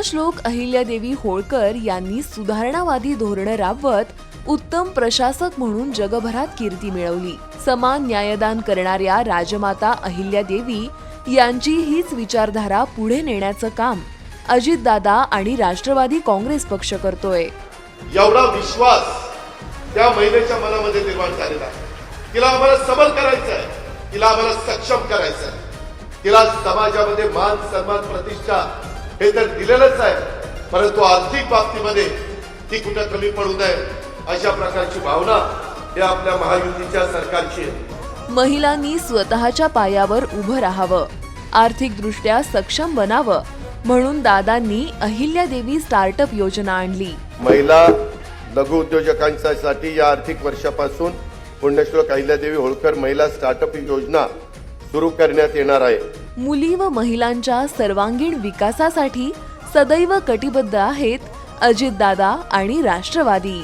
पुण्यश्लोक अहिल्यादेवी होळकर यांनी सुधारणावादी धोरणं राबवत उत्तम प्रशासक म्हणून जगभरात कीर्ती मिळवली. समान न्यायदान करणाऱ्या राजमाता अहिल्यादेवी यांची हीच विचारधारा पुढे नेण्याचं काम अजितदादा आणि राष्ट्रवादी काँग्रेस पक्ष करतोय. एवढा विश्वास त्या महिलेच्या मनामध्ये निर्माण झालेला आहे. तिला आम्हाला सबल करायचं आहे. तिला आम्हाला सक्षम करायचं आहे. तिला समाजामध्ये मान सन्मान प्रतिष्ठा हे तर दिलेलंच आहे. परंतु आर्थिक बाबतीमध्ये ती कुठं कमी पडू नये अशा प्रकारची भावना ही आपल्या महायुतीच्या सरकारची आहे. महिलांनी स्वतःच्या पायावर उभं राहावं आर्थिकदृष्ट्या सक्षम बनावं म्हणून दादांनी अहिल्यादेवी स्टार्टअप योजना आणली. महिला लघु उद्योजकांसाठी या आर्थिक वर्षापासून पुण्यश्लोक अहिल्यादेवी होळकर महिला स्टार्टअप योजना सुरू करण्यात येणार आहे. मुली व महिलांच्या सर्वांगीण विकासासाठी सदैव कटिबद्ध आहेत अजितदादा आणि राष्ट्रवादी.